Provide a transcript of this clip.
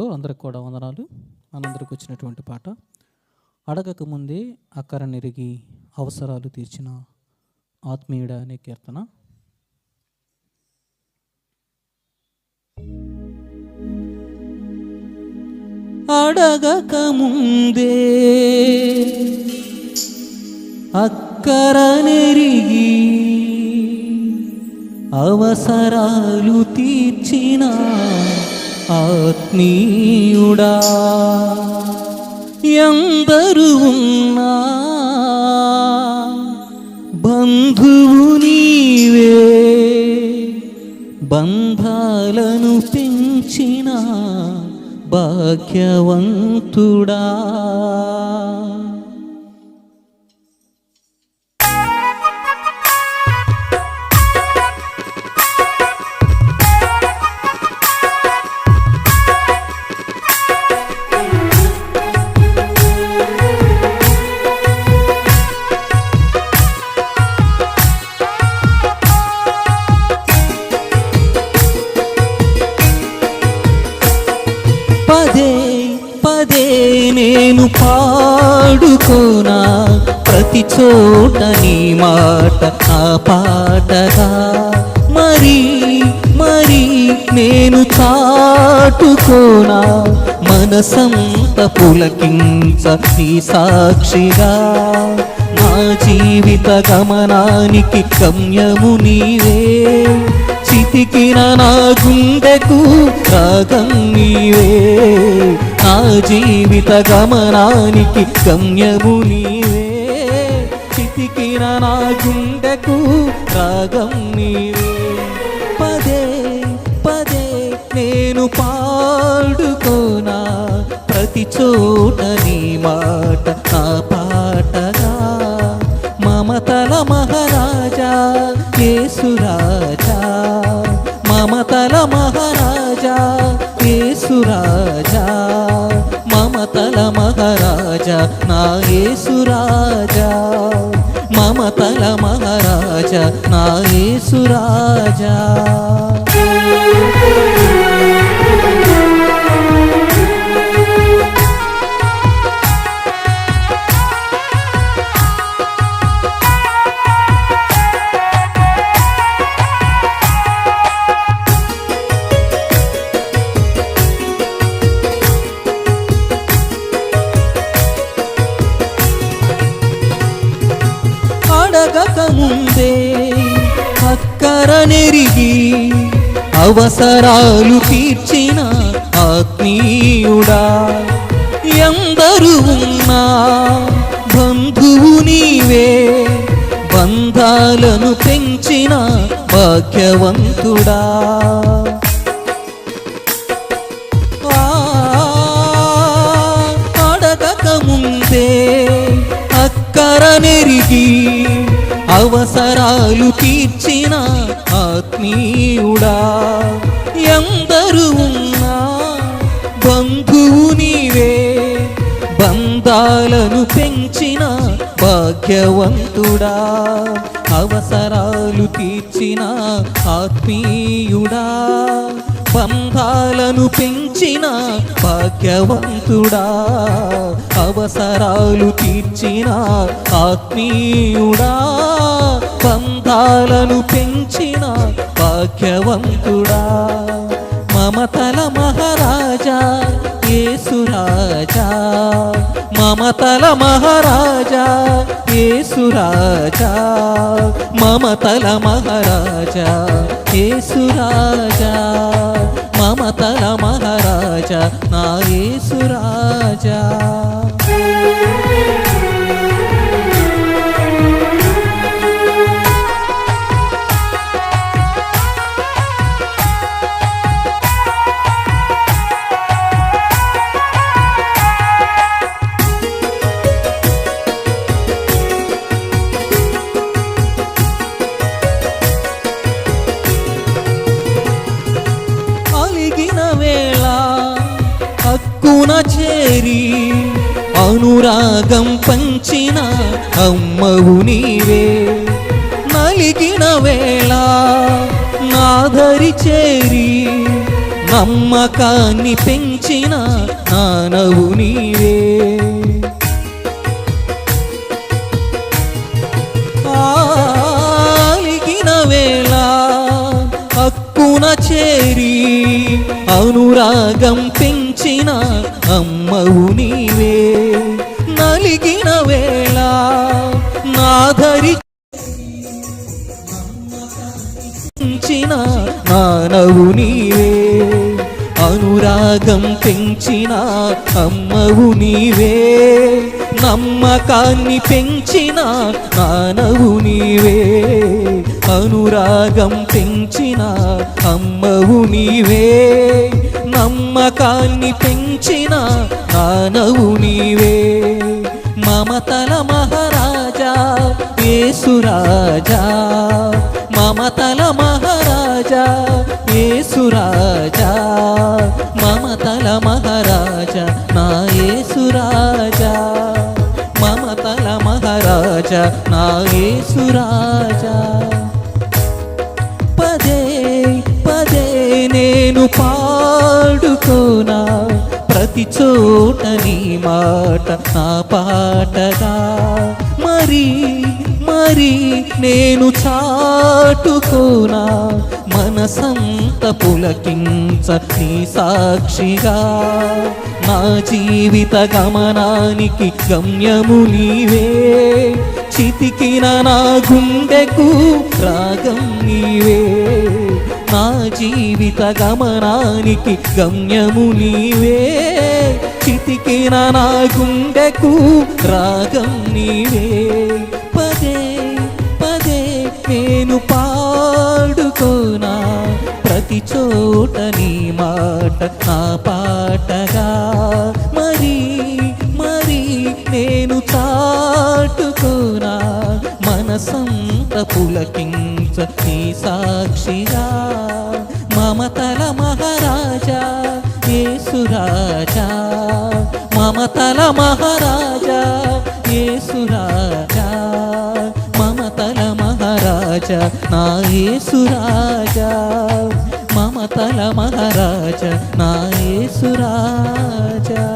నామంలో అందరికి కూడా వందనాలు. మనందరికి వచ్చినటువంటి పాట. అడగక ముందే అక్కర నెరిగి అవసరాలు తీర్చిన ఆత్మీయుడ అనే కీర్తన. అడగక ముందే అక్కర నెరిగి అవసరాలు తీర్చిన ఆత్మీయుడా? ఎందరు ఉన్నా? బంధువు నీవే. బంధాలను పెంచిన భాగ్యవంతుడా? నేను పాడుకోనా ప్రతి చోట నీ మాట ఆ పాటగా? మరి మరి నేను చాటుకోనా? మనసంత పులకించ నీ సాక్షిగా? నా జీవిత గమనానికి గమ్యము నీవే. చితికిన నా గుండెకు రాగం నీవే. నా జీవిత గమనానికి గమ్యము నీవే. చితికిన నా గుండెకు రాగం నీవే. పదే పదే నేను పాడుకోనా ప్రతి చోట నీ మాట నా పాటగా మమతల మహారాజా యేసురాజా. మమతల మహారాజా యేసురాజా మమతల మహారాజా నా యేసురాజా మమతల మహారాజా నా యేసురాజా అడగక ముందే అక్కర నెరిగి అవసరాలు తీర్చిన ఆత్మీయుడా. ఎందరు ఉన్నా బంధువు నీవే బంధాలను పెంచిన భాగ్యవంతుడా. ఆ, అడగక ముందే అక్కర నెరిగి అవసరాలు తీర్చిన ఆత్మీయుడా. ఎందరు ఉన్నా బంధువు నీవే. బంధాలను పెంచిన భాగ్యవంతుడా. అవసరాలు తీర్చిన ఆత్మీయుడా. బంధాలను పెంచిన భాగ్యవంతుడా అవసరాలు తీర్చిన ఆత్మీయుడా బంధాలను పెంచిన భాగ్యవంతుడా. మమతల మహారాజా యేసురాజా. మమతల మహారాజా యేసురాజా మమతల మహారాజా యేసురాజా మమతల మహారాజా నా యేసురాజా హక్కున చేరి అనురాగం పంచిన అమ్మవు నీవే. నలిగిన వేళ నాదరి చేరి నమ్మకాన్ని పెంచిన నానవు నీవే. ఆలిగిన వేళ హక్కున చేరి అనురాగం పెంచిన అమ్మవు నీవే. నలిగిన వేళ నాధరి పెంచిన మానవు నీవే. అనురాగం పెంచిన అమ్మవు నీవే. నమ్మకాన్ని పెంచిన మానవు నీవే అనురాగం పెంచిన అమ్మవు నీవే. నమ్మకాన్ని పెంచిన మానవు నీవే. మమతల మహారాజా ఏసురాజా మమతల మహారాజా ఏసురాజా మమతల మహారాజా నా ఏసురాజా నాగేశురాజా పదే పదే నేను పాడుకోనా ప్రతి చోట నీ మాట నా పాటగా. మరి మరి నేను చాటుకోనా? మనసంత పులకించ నీ సాక్షిగా. నా జీవిత గమనానికి గమ్యము నీవే. చితికిన నా గుండెకు రాగం నీవే. నా జీవిత గమనానికి గమ్యము నీవే. చితికిన నా గుండెకు రాగం నీవే. చాటుకోనా మనసంత పులకించ నీ సాక్షిగా మమతల మహారాజా ఏసురాజా మమతల మహారాజా ఏసురాజా మమతల మహారాజా నా ఏసురాజా మమతల మహారాజా నా ఏసురాజా